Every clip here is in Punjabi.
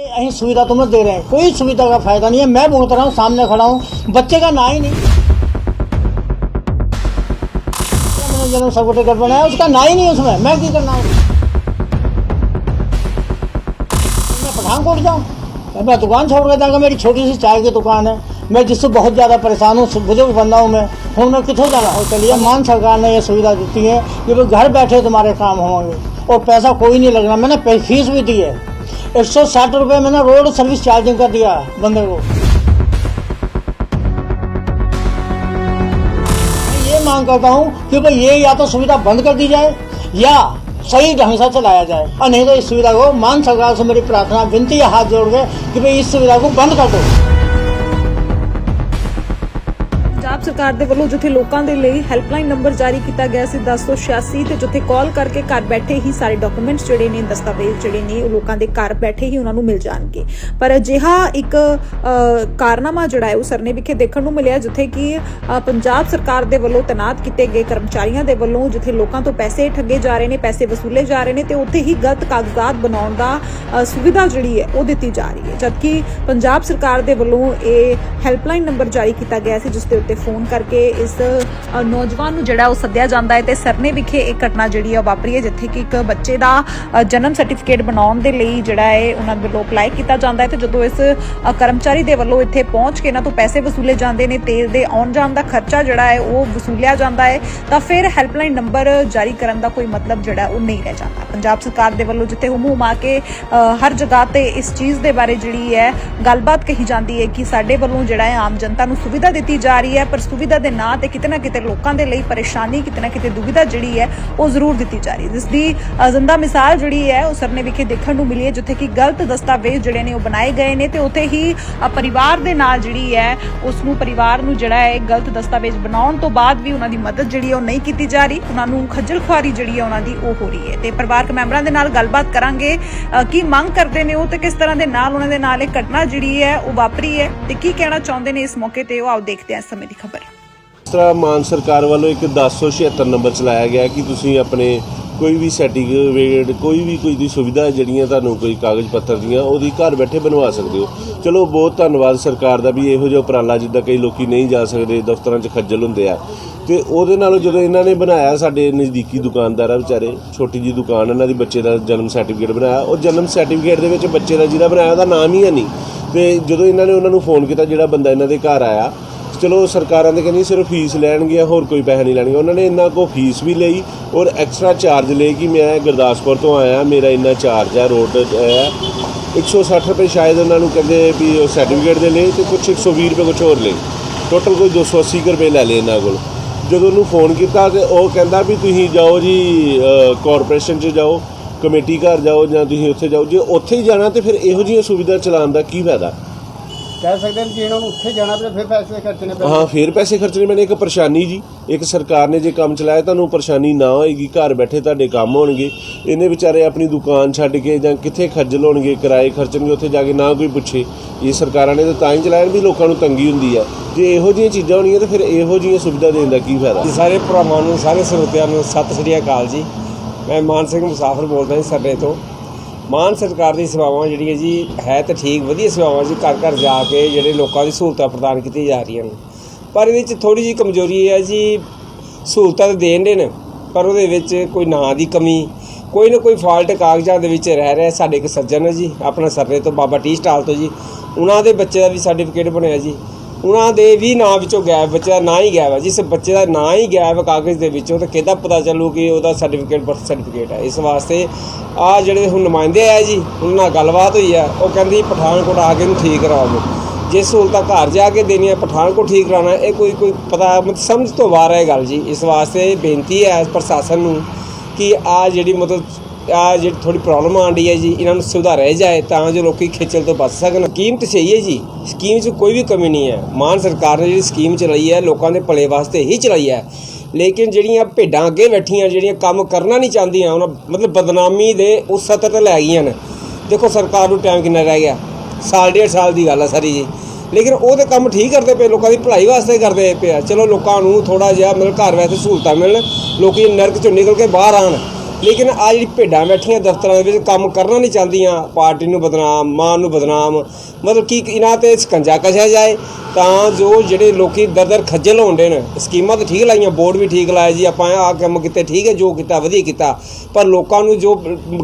अहीं सुविधा तुम्हें दे रहे हैं। कोई सुविधा का फ़ायदा नहीं है। मैं बोलता रहा हूँ, सामने खड़ा हूँ। बच्चे का ना ही नहीं। जन्म सर्टिफिकेट बनाया, उसका ना ही नहीं उसमें। मैं क्या करना हूँ? मैं पठानकोट जाऊँ? मैं दुकान छोड़ के जाऊँगा। मेरी छोटी सी चाय की दुकान है। मैं जिससे बहुत ज़्यादा परेशान हूँ बुज़ुर्ग बंदा हूँ मैं। हूँ मैं कितों जाना हो चलिए मान सरकार ने ये सुविधा दी है कि भाई घर बैठे तुम्हारे काम होंगे। और पैसा कोई नहीं लगना। मैंने फ़ीस भी दी है। एक सौ साठ रुपये मैंने रोड सर्विस चार्जिंग कर दिया बंदे को। ये मांग करता हूँ कि भाई ये या तो सुविधा बंद कर दी जाए या सही ढंग से चलाया जाए। और नहीं तो इस सुविधा को मान सरकार से मेरी प्रार्थना, विनती, हाथ जोड़ गए कि भाई इस सुविधा को बंद कर दो। ਪੰਜਾਬ ਸਰਕਾਰ ਦੇ ਵੱਲੋਂ ਜਿੱਥੇ ਲੋਕਾਂ ਦੇ ਲਈ ਹੈਲਪਲਾਈਨ ਨੰਬਰ ਜਾਰੀ ਕੀਤਾ ਗਿਆ ਸੀ 1086 ਤੇ ਜਿੱਥੇ ਕਾਲ ਕਰਕੇ ਘਰ ਬੈਠੇ ਹੀ ਸਾਰੇ ਡਾਕੂਮੈਂਟਸ ਜਿਹੜੇ ਨੇ, ਦਸਤਾਵੇਜ਼ ਜਿਹੜੇ ਨੇ, ਉਹ ਲੋਕਾਂ ਦੇ ਘਰ ਬੈਠੇ ਹੀ ਉਹਨਾਂ ਨੂੰ ਮਿਲ ਜਾਣਗੇ। ਪਰ ਅਜਿਹਾ ਇੱਕ ਕਾਰਨਾਮਾ ਜਿਹੜਾ ਹੈ, ਉਹ ਸਰਨੇ ਵਿਖੇ ਦੇਖਣ ਨੂੰ ਮਿਲਿਆ, ਜਿੱਥੇ ਕਿ ਪੰਜਾਬ ਸਰਕਾਰ ਦੇ ਵੱਲੋਂ ਤੈਨਾਤ ਕੀਤੇ ਗਏ ਕਰਮਚਾਰੀਆਂ ਦੇ ਵੱਲੋਂ ਜਿੱਥੇ ਲੋਕਾਂ ਤੋਂ ਪੈਸੇ ਠੱਗੇ ਜਾ ਰਹੇ ਨੇ, ਪੈਸੇ ਵਸੂਲੇ ਜਾ ਰਹੇ ਨੇ, ਤੇ ਉੱਥੇ ਹੀ ਗਲਤ ਕਾਗਜ਼ਾਤ ਬਣਾਉਣ ਦਾ ਸੁਵਿਧਾ ਜਿਹੜੀ ਹੈ, ਉਹ ਦਿੱਤੀ ਜਾ ਰਹੀ ਹੈ। ਜਦਕਿ ਪੰਜਾਬ ਸਰਕਾਰ ਦੇ ਵੱਲੋਂ ਇਹ ਹੈਲਪਲਾਈਨ ਨੰਬਰ ਜਾਰੀ ਕੀਤਾ ਗਿਆ ਸੀ, ਜਿਸ ਦੇ ਉੱਤੇ ਫੋਨ ਕਰਕੇ ਇਸ ਨੌਜਵਾਨ ਨੂੰ ਜਿਹੜਾ ਉਹ ਸੱਦਿਆ ਜਾਂਦਾ ਹੈ ਤੇ ਸਰਨੇ ਵਿਖੇ ਇਹ ਘਟਨਾ ਜਿਹੜੀ ਆ ਵਾਪਰੀ ਹੈ, ਜਿੱਥੇ ਕਿ ਇੱਕ ਬੱਚੇ ਦਾ ਜਨਮ ਸਰਟੀਫਿਕੇਟ ਬਣਾਉਣ ਦੇ ਲਈ ਜਿਹੜਾ ਹੈ, ਉਹਨਾਂ ਵੱਲੋਂ ਅਪਲਾਈ ਕੀਤਾ ਜਾਂਦਾ ਹੈ ਤੇ ਜਦੋਂ ਇਸ ਕਰਮਚਾਰੀ ਦੇ ਵੱਲੋਂ ਇੱਥੇ ਪਹੁੰਚ ਕੇ ਇਹਨਾਂ ਤੋਂ ਪੈਸੇ ਵਸੂਲੇ ਜਾਂਦੇ ਨੇ, ਤੇਲ ਦੇ ਆਉਣ ਜਾਣ ਦਾ ਖਰਚਾ ਜਿਹੜਾ ਹੈ, ਉਹ ਵਸੂਲਿਆ ਜਾਂਦਾ ਹੈ, ਤਾਂ ਫਿਰ ਹੈਲਪਲਾਈਨ ਨੰਬਰ ਜਾਰੀ ਕਰਨ ਦਾ ਕੋਈ ਮਤਲਬ ਜਿਹੜਾ ਉਹ ਨਹੀਂ ਰਹਿ ਜਾਂਦਾ। ਪੰਜਾਬ ਸਰਕਾਰ ਦੇ ਵੱਲੋਂ ਜਿੱਥੇ ਹੁਮ ਹੁਮਾ ਕੇ ਹਰ ਜਗ੍ਹਾ ਤੇ ਇਸ ਚੀਜ਼ ਦੇ ਬਾਰੇ ਜਿਹੜੀ ਹੈ, ਗੱਲਬਾਤ ਕਹੀ ਜਾਂਦੀ ਹੈ ਕਿ ਸਾਡੇ ਵੱਲੋਂ ਜਿਹੜਾ ਹੈ ਆਮ ਜਨਤਾ ਨੂੰ ਸੁਵਿਧਾ ਦਿੱਤੀ ਜਾ ਰਹੀ ਹੈ, ਪਰ ਸੁਵਿਧਾ ਦੇ ਨਾਂ ਤੇ ਕਿਤੇ ਨਾ ਕਿਤੇ ਲੋਕਾਂ ਦੇ ਲਈ ਪਰੇਸ਼ਾਨੀ ਕਿਤੇ ਨਾ ਕਿਤੇ ਦੁਵਿਧਾ ਜਿਹੜੀ ਹੈ, ਉਹ ਜ਼ਰੂਰ ਦਿੱਤੀ ਜਾ ਰਹੀ ਹੈ। ਜਿਸ ਦੀ ਜ਼ਿੰਦਾ ਮਿਸਾਲ ਜਿਹੜੀ ਹੈ, ਉਹ ਸਰਨੇ ਵਿਖੇ ਦੇਖਣ ਨੂੰ ਮਿਲੀ ਹੈ, ਜਿੱਥੇ ਕਿ ਗਲਤ ਦਸਤਾਵੇਜ਼ ਜਿਹੜੇ ਨੇ ਉਹ ਬਣਾਏ ਗਏ ਨੇ ਤੇ ਉੱਥੇ ਹੀ ਪਰਿਵਾਰ ਦੇ ਨਾਲ ਜਿਹੜੀ ਹੈ ਉਸ ਨੂੰ ਪਰਿਵਾਰ ਨੂੰ ਜਿਹੜਾ ਹੈ ਗਲਤ ਦਸਤਾਵੇਜ਼ ਬਣਾਉਣ ਤੋਂ ਬਾਅਦ ਵੀ ਉਹਨਾਂ ਦੀ ਮਦਦ ਜਿਹੜੀ ਹੈ, ਉਹ ਨਹੀਂ ਕੀਤੀ ਜਾ ਰਹੀ। ਉਹਨਾਂ ਨੂੰ ਖੱਜਲ ਖੁਆਰੀ ਜਿਹੜੀ ਹੈ, ਉਹਨਾਂ ਦੀ ਉਹ ਹੋ ਰਹੀ ਹੈ। ਤੇ ਪਰਿਵਾਰਕ ਮੈਂਬਰਾਂ ਦੇ ਨਾਲ ਗੱਲਬਾਤ ਕਰਾਂਗੇ ਕੀ ਮੰਗ ਕਰਦੇ ਨੇ ਉਹ ਤੇ ਕਿਸ ਤਰ੍ਹਾਂ ਦੇ ਨਾਲ ਉਹਨਾਂ ਦੇ ਨਾਲ ਇਹ ਘਟਨਾ ਜਿਹੜੀ ਹੈ, ਉਹ ਵਾਪਰੀ ਹੈ ਤੇ ਕੀ ਕਹਿਣਾ ਚਾਹੁੰਦੇ ਨੇ ਇਸ ਮੌਕੇ ਤੇ? ਉਹ ਆਓ ਦੇਖਦੇ ਹਾਂ ਇਸ ਸਮੇਂ ਦੀ ਖਬਰ। ਤਰ੍ਹਾਂ ਮਾਨ ਸਰਕਾਰ ਵੱਲੋਂ ਇੱਕ 1076 ਨੰਬਰ ਚਲਾਇਆ ਗਿਆ ਕਿ ਤੁਸੀਂ ਆਪਣੇ ਕੋਈ ਵੀ ਸਰਟੀਫਿਕੇਟ, ਕੋਈ ਵੀ ਕੋਈ ਦੀ ਸੁਵਿਧਾ ਜਿਹੜੀਆਂ ਤੁਹਾਨੂੰ ਕੋਈ ਕਾਗਜ਼ ਪੱਤਰ ਦੀਆਂ, ਉਹਦੀ ਘਰ ਬੈਠੇ ਬਣਵਾ ਸਕਦੇ ਹੋ। ਚਲੋ, ਬਹੁਤ ਧੰਨਵਾਦ ਸਰਕਾਰ ਦਾ ਵੀ ਇਹੋ ਜਿਹਾ ਉਪਰਾਲਾ ਜਿੱਦਾਂ ਕਈ ਲੋਕੀ ਨਹੀਂ ਜਾ ਸਕਦੇ, ਦਫ਼ਤਰਾਂ 'ਚ ਖੱਜਲ ਹੁੰਦੇ ਆ। ਤੇ ਉਹਦੇ ਨਾਲੋਂ ਜਦੋਂ ਇਹਨਾਂ ਨੇ ਬਣਾਇਆ ਸਾਡੇ ਨਜ਼ਦੀਕੀ ਦੁਕਾਨਦਾਰ ਆ ਵਿਚਾਰੇ, ਛੋਟੀ ਜੀ ਦੁਕਾਨ, ਇਹਨਾਂ ਦੀ ਬੱਚੇ ਦਾ ਜਨਮ ਸਰਟੀਫਿਕੇਟ ਬਣਾਇਆ, ਉਹ ਜਨਮ ਸਰਟੀਫਿਕੇਟ ਦੇ ਵਿੱਚ ਬੱਚੇ ਦਾ ਜਿਹਦਾ ਬਣਾਇਆ ਉਹਦਾ ਨਾਮ ਹੀ ਹੈ ਨਹੀਂ। ਤੇ ਜਦੋਂ ਇਹਨਾਂ ਨੇ ਉਹਨਾਂ ਨੂੰ ਫੋਨ ਕੀਤਾ ਜਿਹੜਾ ਬੰਦਾ ਇਹਨਾਂ ਦੇ ਘਰ ਆਇਆ ਚਲੋ ਸਰਕਾਰਾਂ ਦੇ ਕਹਿੰਦੀ ਸਿਰਫ ਫੀਸ ਲੈਣਗੇ ਹੋਰ ਕੋਈ ਪੈਸਾ ਨਹੀਂ ਲੈਣਗੇ। ਉਹਨਾਂ ਨੇ ਇਹਨਾਂ ਕੋ ਫੀਸ ਵੀ ਲਈ ਔਰ ਐਕਸਟਰਾ ਚਾਰਜ ਲਏ ਕਿ ਮੈਂ ਗੁਰਦਾਸਪੁਰ ਤੋਂ ਆਇਆ, ਮੇਰਾ ਇੰਨਾ ਚਾਰਜ ਹੈ। ਰੋਡ ਹੈ 160 ਰੁਪਏ ਸ਼ਾਇਦ ਉਹਨਾਂ ਨੂੰ ਕਹਿੰਦੇ ਵੀ ਉਹ ਸਰਟੀਫਿਕੇਟ ਦੇ ਲਏ ਤੇ ਕੁਝ 120 ਰੁਪਏ ਕੁਝ ਹੋਰ ਲਏ। ਟੋਟਲ ਕੋਈ 280 ਕੁ ਰੁਪਏ ਲੈ ਲਏ ਇਹਨਾਂ ਕੋਲ। ਜਦੋਂ ਉਹਨੂੰ ਫੋਨ ਕੀਤਾ ਤੇ ਉਹ ਕਹਿੰਦਾ ਵੀ ਤੁਸੀਂ ਜਾਓ ਜੀ ਕਾਰਪੋਰੇਸ਼ਨ 'ਚ ਜਾਓ ਕਮੇਟੀ ਘਰ ਜਾਓ ਜਾਂ ਤੁਸੀਂ ਉੱਥੇ ਜਾਓ। ਜੇ ਉੱਥੇ ਹੀ ਜਾਣਾ ਤੇ ਫਿਰ ਇਹੋ ਜਿਹੀਆਂ ਸੁਵਿਧਾ ਚਲਾਉਣ ਦਾ ਕੀ ਫਾਇਦਾ? ਕਹਿ ਸਕਦੇ ਨੇ ਜੇ ਇਹਨਾਂ ਨੂੰ ਉੱਥੇ ਜਾਣਾ ਤੇ ਫਿਰ ਪੈਸੇ ਖਰਚਣੇ ਪੈਣੇ ਹਾਂ ਫੇਰ ਪੈਸੇ ਖਰਚਣੇ ਪੈਣੇ। ਇੱਕ ਪਰੇਸ਼ਾਨੀ ਜੀ ਇੱਕ ਸਰਕਾਰ ਨੇ ਜੇ ਕੰਮ ਚਲਾਇਆ ਤੁਹਾਨੂੰ ਪਰੇਸ਼ਾਨੀ ਨਾ ਹੋਏਗੀ ਘਰ ਬੈਠੇ ਤੁਹਾਡੇ ਕੰਮ ਹੋਣਗੇ। ਇਹਨੇ ਵਿਚਾਰੇ ਆਪਣੀ ਦੁਕਾਨ ਛੱਡ ਕੇ ਜਾਂ ਕਿੱਥੇ ਖੱਜਲ ਹੋਣਗੇ ਕਿਰਾਏ ਖਰਚਣਗੇ ਉੱਥੇ ਜਾ ਕੇ ਨਾ ਕੋਈ ਪੁੱਛੇ। ਇਹ ਸਰਕਾਰਾਂ ਨੇ ਤਾਂ ਤਾਂ ਹੀ ਚਲਾਇਆ ਵੀ ਲੋਕਾਂ ਨੂੰ ਤੰਗੀ ਹੁੰਦੀ ਹੈ ਜੇ ਇਹੋ ਜਿਹੀਆਂ ਚੀਜ਼ਾਂ ਹੋਣੀਆਂ ਤਾਂ ਫਿਰ ਇਹੋ ਜਿਹੀਆਂ ਸੁਵਿਧਾ ਦੇਣ ਦਾ ਕੀ ਫਾਇਦਾ? ਸਾਰੇ ਭਰਾਵਾਂ ਨੂੰ ਸਾਰੇ ਸਰੋਤਿਆਂ ਨੂੰ ਸਤਿ ਸ੍ਰੀ ਅਕਾਲ ਜੀ। ਮੈਂ ਮਾਨ ਸਿੰਘ ਮੁਸਾਫਰ ਬੋਲਦਾ ਜੀ ਸਰਨੇ ਤੋਂ। ਮਾਨ ਸਰਕਾਰ ਦੀ ਸੇਵਾਵਾਂ ਜਿਹੜੀਆਂ ਜੀ, ਹੈ ਤਾਂ ਠੀਕ, ਵਧੀਆ ਸੇਵਾਵਾਂ ਜੀ, ਘਰ ਘਰ ਜਾ ਕੇ ਜਿਹੜੇ ਲੋਕਾਂ ਦੀ ਸਹੂਲਤਾਂ ਪ੍ਰਦਾਨ ਕੀਤੀਆਂ ਜਾ ਰਹੀਆਂ ਨੇ। ਪਰ ਇਹਦੇ ਵਿੱਚ ਥੋੜੀ ਜੀ ਕਮਜ਼ੋਰੀ ਇਹ ਹੈ ਜੀ, ਸਹੂਲਤਾਂ ਤਾਂ ਦੇਣ ਦੇ ਨੇ, ਪਰ ਉਹਦੇ ਵਿੱਚ ਕੋਈ ਨਾਂ ਦੀ ਕਮੀ, ਕੋਈ ਨਾ ਕੋਈ ਫਾਲਟ ਕਾਗਜ਼ਾਂ ਦੇ ਵਿੱਚ ਰਹਿ ਰਿਹਾ ਸਾਡੇ ਇੱਕ ਸੱਜਣ ਹੈ ਜੀ, ਆਪਣਾ ਸਰਰੇ ਤੋਂ, ਬਾਬਾ ਟੀ ਸਟਾਲ ਤੋਂ ਜੀ। ਉਹਨਾਂ ਦੇ ਬੱਚੇ ਦਾ ਵੀ ਸਰਟੀਫਿਕੇਟ ਬਣਿਆ ਜੀ। ਉਹਨਾਂ ਦੇ ਵੀ ਨਾਂ ਵਿੱਚੋਂ ਗਾਇਬ ਬੱਚੇ ਦਾ ਨਾਂ ਹੀ ਗਾਇਬ ਹੈ ਜਿਸ ਬੱਚੇ ਦਾ ਨਾਂ ਹੀ ਗਾਇਬ ਹੈ ਕਾਗਜ਼ ਦੇ ਵਿੱਚੋਂ, ਤਾਂ ਕਿੱਦਾਂ ਪਤਾ ਚੱਲੂ ਕਿ ਉਹਦਾ ਸਰਟੀਫਿਕੇਟ ਬਰਥ ਸਰਟੀਫਿਕੇਟ ਹੈ ਇਸ ਵਾਸਤੇ ਆ ਜਿਹੜੇ ਹੁਣ ਨੁਮਾਇੰਦੇ ਆ ਜੀ, ਉਹਨਾਂ ਨਾਲ ਗੱਲਬਾਤ ਹੋਈ ਆ। ਉਹ ਕਹਿੰਦੀ ਪਠਾਨਕੋਟ ਆ ਕੇ ਇਹਨੂੰ ਠੀਕ ਕਰਾਓ। ਜੇ ਸਹੂਲਤਾਂ ਘਰ ਜਾ ਕੇ ਦੇਣੀਆਂ, ਪਠਾਨਕੋਟ ਠੀਕ ਕਰਾਉਣਾ, ਇਹ ਕੋਈ ਕੋਈ ਪਤਾ ਮਤ ਸਮਝ ਤੋਂ ਬਾਹਰ ਹੈ ਗੱਲ ਜੀ। ਇਸ ਵਾਸਤੇ ਬੇਨਤੀ ਹੈ ਪ੍ਰਸ਼ਾਸਨ ਨੂੰ ਕਿ ਆ ਜਿਹੜੀ ਮਤਲਬ ਆ ਜਿਹੜੀ ਥੋੜੀ ਪ੍ਰੋਬਲਮ ਆਂਡੀ ਹੈ ਜੀ, ਇਹਨਾਂ ਨੂੰ ਸੁਧਾਰਿਆ ਜਾਏ ਤਾਂ ਜੋ ਲੋਕੀ ਖੇਚਲ ਤੋਂ ਬਚ ਸਕਣ। ਸਕੀਮ ਤੇ ਸਹੀ ਹੈ ਜੀ, ਸਕੀਮ 'ਚ ਕੋਈ ਵੀ ਕਮੀ ਨਹੀਂ ਹੈ। ਮਾਨ ਸਰਕਾਰ ਨੇ ਜਿਹੜੀ ਸਕੀਮ ਚਲਾਈ ਹੈ, ਲੋਕਾਂ ਦੇ ਭਲੇ ਵਾਸਤੇ ਹੀ ਚਲਾਈ ਹੈ। ਲੇਕਿਨ ਜਿਹੜੀਆਂ ਭੇਡਾਂ ਅੱਗੇ ਬੈਠੀਆਂ, ਜਿਹੜੀਆਂ ਕੰਮ ਕਰਨਾ ਨਹੀਂ ਚਾਹੁੰਦੀਆਂ, ਉਹਨਾਂ ਮਤਲਬ ਬਦਨਾਮੀ ਦੇ ਉਸ ਸਤਰ ਤੇ ਲੈ ਗਈਆਂ ਨੇ। ਦੇਖੋ ਸਰਕਾਰ ਨੂੰ ਟਾਈਮ ਕਿੰਨਾ ਰਹਿ ਗਿਆ। ਸਾਲ, ਡੇਢ ਸਾਲ ਦੀ ਗੱਲ ਹੈ ਸਾਰੀ ਜੀ। ਲੇਕਿਨ ਉਹ ਤੇ ਕੰਮ ਠੀਕ ਕਰਦੇ ਪਏ, ਲੋਕਾਂ ਦੀ ਭਲਾਈ ਵਾਸਤੇ ਕਰਦੇ ਪਏ ਆ। ਚਲੋ ਲੋਕਾਂ ਨੂੰ ਥੋੜਾ ਜਿਹਾ ਮਤਲਬ ਘਰ ਵਾਸਤੇ ਸਹੂਲਤਾਂ ਮਿਲਣ, ਲੋਕੀ ਨਰਕ ਚੋਂ ਨਿਕਲ ਕੇ ਬਾਹਰ ਆਣ ਲੇਕਿਨ ਆ ਜਿਹੜੀ ਭੇਡਾਂ ਬੈਠੀਆਂ ਦਫ਼ਤਰਾਂ ਦੇ ਵਿੱਚ ਕੰਮ ਕਰਨਾ ਨਹੀਂ ਚਾਹੁੰਦੀਆਂ, ਪਾਰਟੀ ਨੂੰ ਬਦਨਾਮ, ਮਾਂ ਨੂੰ ਬਦਨਾਮ, ਮਤਲਬ ਕਿ ਇਹਨਾਂ ਤੇ ਸਕੰਜਾ ਕਸਿਆ ਜਾਏ, ਤਾਂ ਜੋ ਜਿਹੜੇ ਲੋਕੀ ਦਰ ਦਰ ਖੱਜਲ ਹੋਣਦੇ ਨੇ, ਸਕੀਮਾਂ ਤਾਂ ਠੀਕ ਲਾਈਆਂ, ਬੋਰਡ ਵੀ ਠੀਕ ਲਾਇਆ ਜੀ, ਆਪਾਂ ਆਹ ਕੰਮ ਕੀਤੇ, ਠੀਕ ਹੈ, ਜੋ ਕੀਤਾ, ਵਧੀਆ ਕੀਤਾ, ਪਰ ਲੋਕਾਂ ਨੂੰ ਜੋ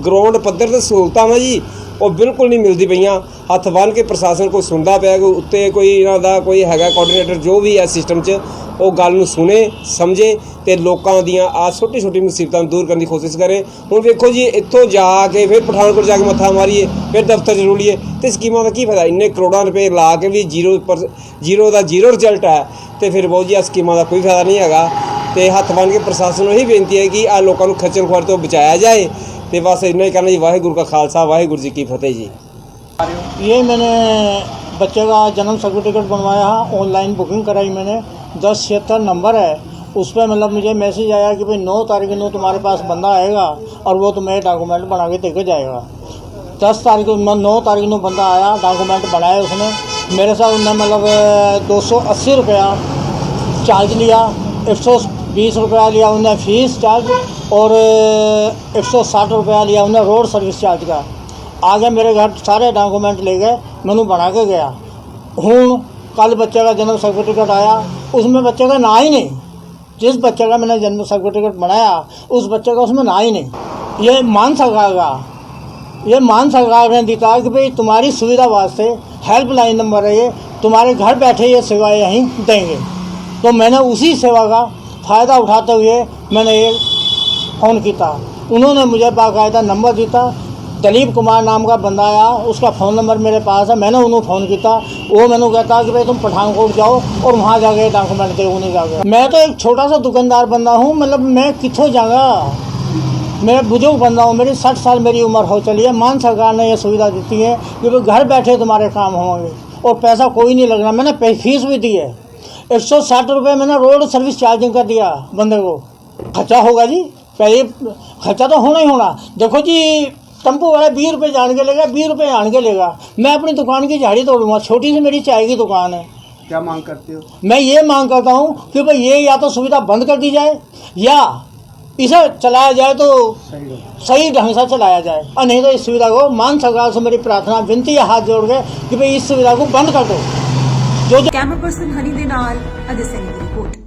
ਗਰਾਊਂਡ ਪੱਧਰ ਤੇ ਸਹੂਲਤਾਂ ਵਾ ਜੀ, ਉਹ ਬਿਲਕੁਲ ਨਹੀਂ ਮਿਲਦੀ ਪਈਆਂ। ਹੱਥ ਬੰਨ੍ਹ ਕੇ ਪ੍ਰਸ਼ਾਸਨ ਕੋਈ ਸੁਣਦਾ ਪਿਆ, ਕੋਈ ਉੱਤੇ ਕੋਈ ਇਹਨਾਂ ਦਾ ਕੋਈ ਹੈਗਾ ਕੋਆਰਡੀਨੇਟਰ ਜੋ ਵੀ ਹੈ ਸਿਸਟਮ 'ਚ ਉਹ ਗੱਲ ਨੂੰ ਸੁਣੇ ਸਮਝੇ ਤੇ ਲੋਕਾਂ ਦੀਆਂ ਆ ਛੋਟੀ ਛੋਟੀ ਮੁਸੀਬਤਾਂ ਨੂੰ ਦੂਰ ਕਰਨ ਦੀ ਕੋਸ਼ਿਸ਼ ਕਰੇ ਹੁਣ ਵੇਖੋ ਜੀ ਇੱਥੋਂ ਜਾ ਕੇ ਫਿਰ ਪਠਾਨਕੋਟ ਜਾ ਕੇ ਮੱਥਾ ਮਾਰੀਏ ਫਿਰ ਦਫ਼ਤਰ 'ਚ ਰੁਲੀਏ ਤੇ ਸਕੀਮਾਂ ਦਾ ਕੀ ਫਾਇਦਾ ਇੰਨੇ ਕਰੋੜਾਂ ਰੁਪਏ ਲਾ ਕੇ ਵੀ ਜ਼ੀਰੋ ਪਰ ਜ਼ੀਰੋ ਦਾ ਜ਼ੀਰੋ ਰਿਜ਼ਲਟ ਹੈ ਤੇ ਫਿਰ ਬਹੁਤ ਜੀ ਆ ਸਕੀਮਾਂ ਦਾ ਕੋਈ ਫਾਇਦਾ ਨਹੀਂ ਹੈਗਾ ਤੇ ਹੱਥ ਬੰਨ੍ਹ ਕੇ ਪ੍ਰਸ਼ਾਸਨ ਨੂੰ ਇਹੀ ਬੇਨਤੀ ਹੈ ਕਿ ਆ ਲੋਕਾਂ ਨੂੰ ਖੱਜਲ ਖੁਆਰ ਤੋਂ ਬਚਾਇਆ ਜਾਏ ਤੇ ਬਸ ਇੰਨਾ ਹੀ ਕਹਿਣਾ ਜੀ ਵਾਹਿਗੁਰੂ ਕਾ ਖਾਲਸਾ ਵਾਹਿਗੁਰੂ ਜੀ ਕੀ ਫਤਿਹ ਜੀ ये मैंने बच्चे का जन्म सर्टिफिकेट बनवाया है ऑनलाइन बुकिंग कराई मैंने दस छिहत्तर नंबर है उस पर मतलब मुझे मैसेज आया कि भाई नौ तारीख को तुम्हारे पास बंदा आएगा और वो तुम्हें डॉक्यूमेंट बना के देकर जाएगा। दस तारीख को मतलब नौ तारीख को बंदा आया डॉक्यूमेंट बनाया उसने। मेरे साथ उन्होंने मतलब दो सौ अस्सी रुपया चार्ज लिया, एक सौ बीस रुपया लिया उन्होंने फ़ीस चार्ज और एक सौ साठ रुपया लिया उन्होंने रोड सर्विस चार्ज का। आगे मेरे घर सारे डॉक्यूमेंट ले गए, मैंने बना के गया। हूँ कल बच्चे का जन्म सर्टिफिकेट आया उसमें बच्चे का ना ही नहीं। जिस बच्चे का मैंने जन्म सर्टिफिकेट बनाया, उस बच्चे का उसमें ना ही नहीं। ये मान सरकार का ये मान सरकार ने दिया कि भाई तुम्हारी सुविधा वास्ते हेल्पलाइन नंबर है ये। तुम्हारे घर बैठे ये सेवाएँ यहीं देंगे। तो मैंने उसी सेवा का फ़ायदा उठाते हुए मैंने ये फ़ोन किया। उन्होंने मुझे बाकायदा नंबर दिया। दलीप कुमार नाम का बंदा आया उसका फ़ोन नंबर मेरे पास है मैंने उन्होंने फ़ोन किया वो मैंने कहता कि भाई तुम पठानकोट जाओ और वहाँ जाके डॉक्यूमेंट दे उन्हें जाके मैं तो एक छोटा सा दुकानदार बंदा हूँ मतलब मैं कितों जाऊँगा मैं बुजुर्ग बंदा हूँ मेरी साठ साल मेरी उम्र हो चली है मान सरकार ने ये सुविधा दी है कि भाई घर बैठे तुम्हारे काम होंगे और पैसा कोई नहीं लगना मैंने पे- फीस भी दी है एक सौ साठ रुपये मैंने रोड सर्विस चार्जिंग कर दिया बंदे को खर्चा होगा जी पहले खर्चा तो होना ही होना देखो जी टम्पू वाला बीस रुपये जान के लेगा बीस रुपये आन के लेगा। मैं अपनी दुकान की झाड़ी तोड़ूँगा छोटी सी मेरी चाय की दुकान है। क्या मांग करते हो? मैं ये मांग करता हूँ कि भाई ये या तो सुविधा बंद कर दी जाए या इसे चलाया जाए तो सही ढंग से चलाया जाए। और नहीं तो इस सुविधा को मान सरकार से मेरी प्रार्थना विनती है हाथ जोड़ के कि भाई इस सुविधा को बंद कर दो। जो, कैमरा पर्सन हनी दे रिपोर्ट।